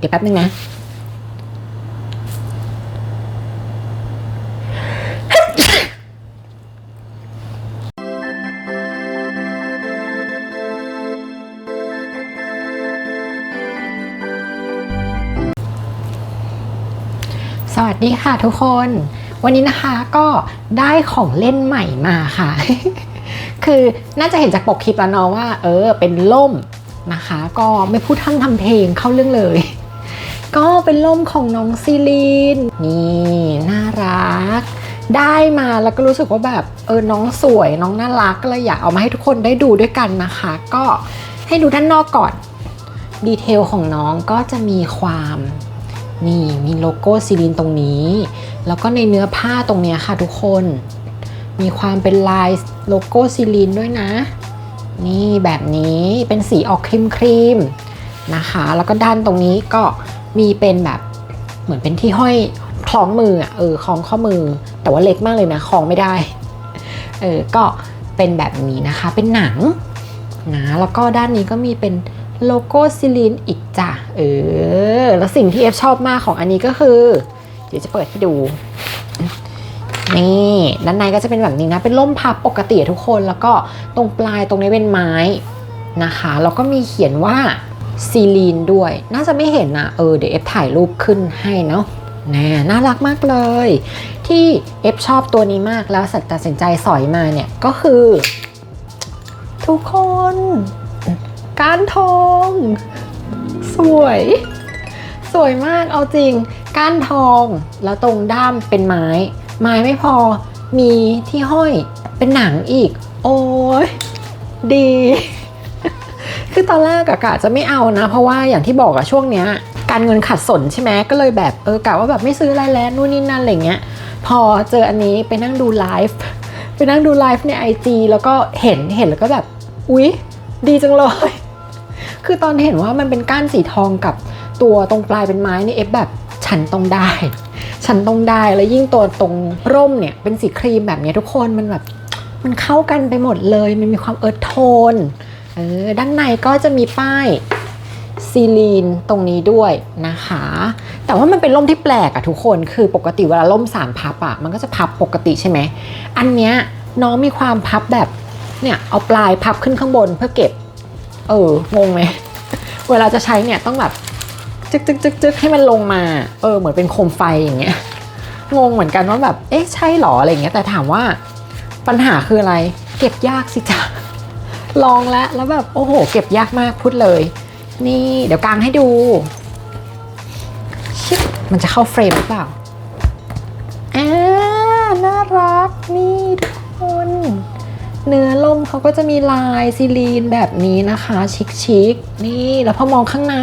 เดี๋ยวแป๊บนึงนะสวัสดีค่ะทุกคน วันนี้นะคะก็ได้ของเล่นใหม่มาค่ะ คือน่าจะเห็นจากปกคลิปแล้วเนาะว่า เออเป็นล่มนะคะ ก็ไม่พูดทั้งทำเพลงเข้าเรื่องเลย เป็นล่มของน้องซีลีน นี่น่ารัก ได้มาแล้วก็รู้สึกว่าแบบเออน้องสวยน้องน่ารักก็เลยอยากเอามาให้ทุกคนได้ดูด้วยกันนะคะ ก็ให้ดูด้านนอกก่อนดีเทลของน้องก็จะมีความนี่มีโลโก้ซีลินตรงนี้ แล้วก็ในเนื้อผ้าตรงนี้ค่ะทุกคน มีความเป็นลายโลโก้ซีลินด้วยนะ นี่แบบนี้เป็นสีออกครีมครีมนะคะ แล้วก็ด้านตรงนี้ก็ มีเป็นแบบเหมือนเป็นที่ห้อยคล้องมืออะเออคล้องข้อมือ แต่ว่าเล็กมากเลยนะคล้องไม่ได้เออก็เป็นแบบนี้นะคะเป็นหนังนะแล้วก็ด้านนี้ก็มีเป็นโลโก้ซิลินอีกจ้ะเออแล้วสิ่งที่เอฟชอบมากของอันนี้ก็คือ เดี๋ยวจะเปิดให้ดูนี่ด้านในก็จะเป็นแบบนี้นะเป็นร่มพับปกติทุกคน แล้วก็ตรงปลายตรงนี้เป็นไม้นะคะแล้วก็มีเขียนว่า ซีลีนด้วย น่าจะไม่เห็นนะเออเดี๋ยวเอฟถ่ายรูปขึ้นให้เนาะน่น่ารักมากเลย ที่เอฟชอบตัวนี้มากแล้วสัตตัดสินใจสอยมาเนี่ย ก็คือ ทุกคนก้านทอง สวย สวยมากเอาจริงก้านทองแล้วตรงด้ามเป็นไม้ ไม้ไม่พอมีที่ห้อยเป็นหนังอีก โอ้ยดี คือตอนแรกอะกะจะไม่เอานะ เพราะว่าอย่างที่บอกอะช่วงเนี้ยการเงินขัดสนใช่ไหมก็เลยแบบเออกะว่าแบบไม่ซื้ออะไรแล้วนู่นนี่นั่นอะไรเงี้ยพอเจออันนี้ไปนั่งดูไลฟ์ไปนั่งดูไลฟ์ใน IG แล้วก็เห็นเห็นแล้วก็แบบ อุ๊ย ดีจังเลย คือตอนเห็นว่ามันเป็นก้านสีทองกับตัวตรงปลายเป็นไม้นี่เอฟแบบฉันต้องได้ ฉันต้องได้แล้วยิ่งตัวตรงร่มเนี่ยเป็นสีครีมแบบนี้ทุกคนมันแบบมันเข้ากันไปหมดเลย มันมีความเอิร์ธโทน เออด้านในก็จะมีป้ายซีลีนตรงนี้ด้วยนะคะ แต่ว่ามันเป็นร่มที่แปลกอะทุกคนคือปกติเวลาร่มสามพับอะมันก็จะพับปกติใช่ไหม อันเนี้ยน้องมีความพับแบบเนี่ยเอาปลายพับขึ้นข้างบนเพื่อเก็บ เอองงไหมเวลาจะใช้เนี่ยต้องแบบจึกจึกจึกจึกให้มันลงมาเออเหมือนเป็นโคมไฟอย่างเงี้ยงงเหมือนกันว่าแบบเอ๊ะใช่หรออะไรเงี้ยแต่ถามว่าปัญหาคืออะไร เก็บยากสิจ้ะ ลองแล้วแล้วแบบโอ้โห เก็บยากมากพูดเลย นี่เดี๋ยวกางให้ดู ชิบมันจะเข้าเฟรมหรือเปล่าอ่าน่ารักนี่ทุกคน เนื้อล่มเขาก็จะมีลายซีลีนแบบนี้นะคะ ชิคๆนี่แล้วพอมองข้างใน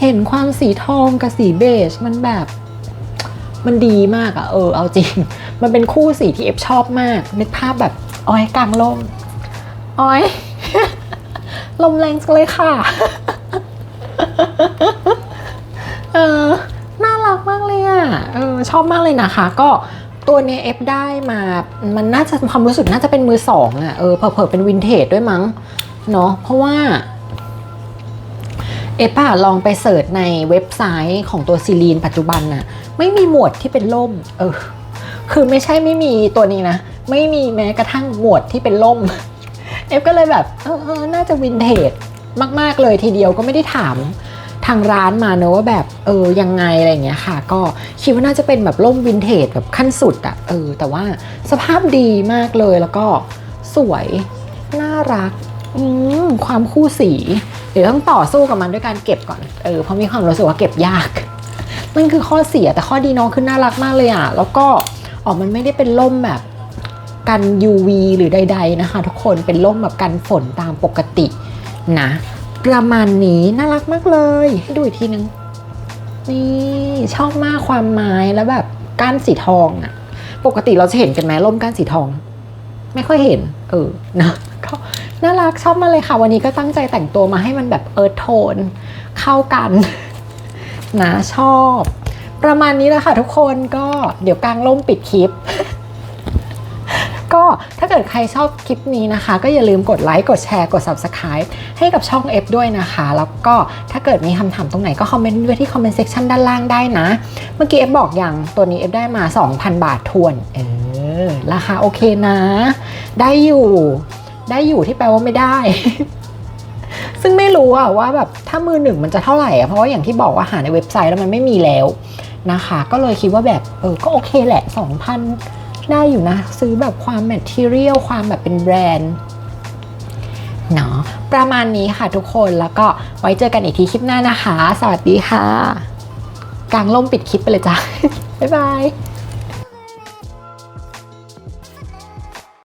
เห็นความสีทองกับสีเบจมันแบบมันดีมากอะเออเอาจริง มันเป็นคู่สีที่เอฟชอบมากนึกภาพแบบอ้อยกลางล่ม อ้อย ลมแรงจังเลยค่ะ เออ น่ารักมากเลยอะ เออ ชอบมากเลยนะคะ ก็ตัวเนี้ยเอฟได้มา มันน่าจะความรู้สึกน่าจะเป็นมือสองอะ เออ เผลอๆเป็นวินเทจด้วยมั้ง เนาะ เพราะว่าเอฟอะลองไปเสิร์ชในเว็บไซต์ของตัวซีลีนปัจจุบันน่ะไม่มีหมวดที่เป็นล่ม เออ คือไม่ใช่ไม่มีตัวนี้นะ ไม่มีแม้กระทั่งหมวดที่เป็นล่ม เอฟก็เลยแบบเออเออน่าจะวินเทจมาก ๆ เลยทีเดียวก็ไม่ได้ถามทางร้านมาเนอะว่าแบบเออยังไงอะไรเงี้ยค่ะ ก็คิดว่าน่าจะเป็นแบบร่มวินเทจแบบขั้นสุดอะเออ แต่ว่าสภาพดีมากเลยแล้วก็สวย น่ารักอืมความคู่สีเดี๋ยวต้องต่อสู้กับมันด้วยการเก็บก่อนเออเพราะมีความรู้สึกว่าเก็บยากนั่นคือข้อเสียแต่ข้อดีน้องคือน่ารักมากเลยอะแล้วก็ออกมันไม่ได้เป็นร่มแบบ กัน UV หรือใด ๆนะคะ ทุกคนเป็นร่มแบบกันฝนตามปกตินะประมาณนี้น่ารักมากเลยให้ดูอีกทีนึง นี่ชอบมากความไม้แล้วแบบก้านสีทองอะปกติเราจะเห็นกันไหมร่มก้านสีทอง ไม่ค่อยเห็น เออนะก็น่ารักชอบมากเลยค่ะ วันนี้ก็ตั้งใจแต่งตัวมาให้มันแบบเอิร์ธโทน เข้ากัน นะชอบ ประมาณนี้แหละค่ะทุกคนก็เดี๋ยวกลางร่มปิดคลิป ก็ถ้าเกิดกิดใครชอบคลิปนี้นะคะ ก็อย่าลืมกดไลค์กดแชร์กด Subscribe ให้กับช่อง F ด้วยนะคะ แล้วก็ถ้าเกิดมีคำถามตรงไหนก็คอมเมนต์ไว้ที่คอมเมนต์เซ็กชันด้านล่างได้นะ เมื่อกี้ F บอกอย่างตัวนี้ F ได้มา 2,000 บาททวนเออราคาโอเคนะ ได้อยู่ ได้อยู่ที่แปลว่าไม่ได้ซึ่งไม่รู้อะว่าแบบถ้ามือหนึ่งมันจะเท่าไหร่อะเพราะว่าอย่างที่บอกว่าหาในเว็บไซต์แล้วมันไม่มีแล้วนะคะ ก็เลยคิดว่าแบบเออก็โอเคแหละ 2,000 ได้อยู่นะ ซื้อแบบความแมทเทียลความแบบเป็นแบรนด์เนาะประมาณนี้ค่ะทุกคนแล้วก็ไว้เจอกันอีกทีคลิปหน้านะคะ สวัสดีค่ะ กลางล่มปิดคลิปไปเลยจ้ะ บ๊ายบาย